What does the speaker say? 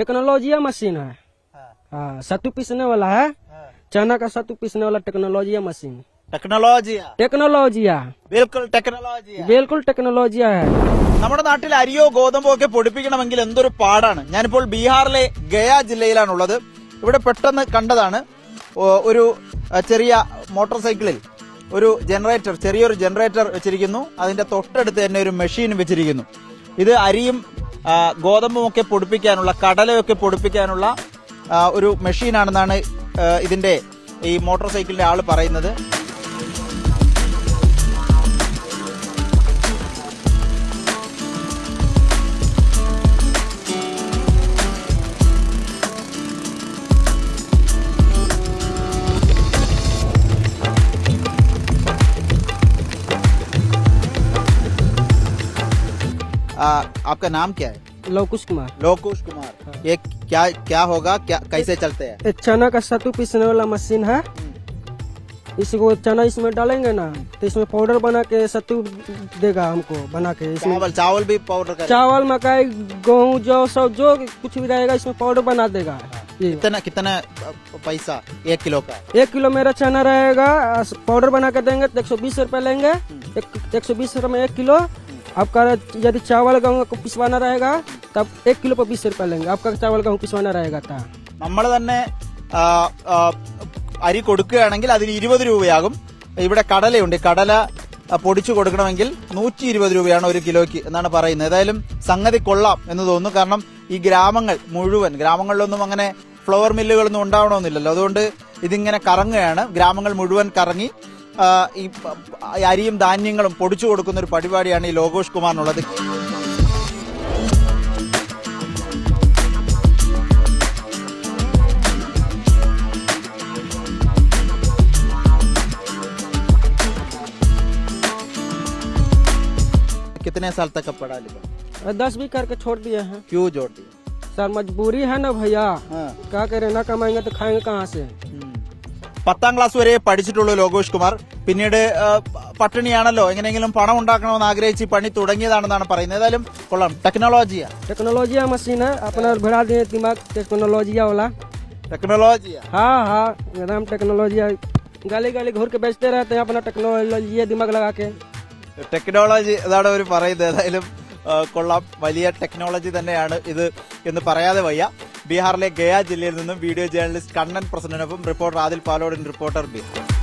टेक्नोलॉजिया machine है हाँ सत्तू पीसने वाला है चना का सत्तू पीसने वाला टेक्नोलॉजिया मशीन ടെക്നോളജിയാ टेक्नोलॉजिया ബിൽക്കുൽ ടെക്നോളജിയാ बिल्कुल टेक्नोलॉजिया है നമ്മുടെ നാട്ടിൽ അരിയോ ഗോതമ്പോ ഒക്കെ പൊടിപ്പിക്കണമെങ്കിൽ എന്തൊരു പാടാണ് ഞാനിപ്പോൾ ബീഹാറിലെ ഗയ ജില്ലയിലാണുള്ളത് ഇവിടെ പെട്ടെന്ന് കണ്ടതാണ് ഓ- ഒരു അഹ്, ചെറിയ മോട്ടോർ സൈക്കിളിൽ ഒരു ജനറേറ്റർ ചെറിയൊരു ജനറേറ്റർ വെച്ചിരിക്കുന്നു അതിന്റെ തൊട്ടടുത്ത് തന്നെ ഒരു മെഷീൻ വെച്ചിരിക്കുന്നു ഇത് അരിയും ആ, ഗോതമ്പും പൊടിപ്പിക്കാനുള്ള കടലയൊക്കെ പൊടിപ്പിക്കാനുള്ള ഒരു മെഷീനാണെന്നാണ് ഇതിന്റെ ഈ മോട്ടോർ സൈക്കിളിന്റെ ആൾ പറയുന്നത്. आ, आपका नाम क्या है? लवकुश कुमार। लोकुश कुमार। हाँ। ये क्या क्या होगा? क्या कैसे चलते हैं? चना का सत्तू पीसने वाला मशीन है। इसको चना इसमें डालेंगे ना तो इसमें पाउडर बना के सत्तू देगा हमको बना के इसमें चावल चावल भी पाउडर चावल मकई गेहूँ जौ सब जो कुछ भी रहेगा इसमें पाउडर बना देगा। कितना कितना पैसा? एक किलो का? एक किलो मेरा चना रहेगा पाउडर बना के देंगे तो एक सौ बीस रूपए लेंगे। एक सौ बीस रूपए में एक किलो आपका यदि चावल गेहूँ को पिसवाना रहेगा तब एक किलो पर बीस रुपये लेंगे आपका चावल गेहूँ पिसवाना रहेगा था നമ്മൾ തന്നെ ആ, ആ, അരി കൊടുക്കുകയാണെങ്കിൽ അതിന് ഇരുപത് രൂപയാകും ഇവിടെ കടലയുണ്ട് കടല ആ, പൊടിച്ചു കൊടുക്കണമെങ്കിൽ നൂറ്റി ഇരുപത് രൂപയാണ് ഒരു കിലോയ്ക്ക് എന്നാണ് പറയുന്നത് ഏതായാലും സംഗതി കൊള്ളാം എന്ന് തോന്നുന്നു കാരണം ഈ ഗ്രാമങ്ങൾ മുഴുവൻ ഗ്രാമങ്ങളിലൊന്നും അങ്ങനെ ഫ്ലവർ മില്ലുകളൊന്നും ഉണ്ടാവണമെന്നില്ലല്ലോ അതുകൊണ്ട് ഇതിങ്ങനെ കറങ്ങുകയാണ് ഗ്രാമങ്ങൾ മുഴുവൻ കറങ്ങി ആ, ഈ പ- ഈ അരിയും ധാന്യങ്ങളും പൊടിച്ചു കൊടുക്കുന്ന ഒരു പരിപാടിയാണ് ഈ ലോകോഷ് കുമാറിനുള്ളത് कितने साल तक का पढ़ा लिखा दस भी करके छोड़ दिए हैं क्यों जोड़ दिया सर मजबूरी है ना भैया हाँ क्या करें ना कमाएंगे तो खाएंगे कहाँ से ഉം. പത്താം ക്ലാസ് വരെ പഠിച്ചിട്ടുള്ളൂ ലോകേഷ് കുമാർ പിന്നീട് ആ, പട്ടിണിയാണല്ലോ എങ്ങനെയെങ്കിലും പണം ഉണ്ടാക്കണമെന്ന് ആഗ്രഹിച്ച് ഈ പണി തുടങ്ങിയതാണെന്നാണ് പറയുന്നത് ഏതായാലും കൊള്ളാം ടെക്നോളജിയാ टेक्नोलॉजिया मशीन है अपना बढ़ा दिए दिमाग टेक्नोलॉजिया वाला ടെക്നോളജിയാ हाँ हाँ एकदम टेक्नोलॉजिया गाली गाली घूर के बेचते रहते हैं अपना टेक्नोलॉजी दिमाग लगा के ടെക്നോളജി അതാണ് അവർ പറയുന്നത് ഏതായാലും ആ, കൊള്ളാം വലിയ ടെക്നോളജി തന്നെയാണ് ഇത് എന്ന് പറയാതെ വയ്യ ബീഹാറിലെ ഗയ ജില്ലയിൽ നിന്നും വീഡിയോ ജേർണലിസ്റ്റ് കണ്ണൻ പ്രസിഡന്റിനൊപ്പം റിപ്പോർട്ടർ ആദിൽ പാലോടിൻ റിപ്പോർട്ടർ ബീഹാർ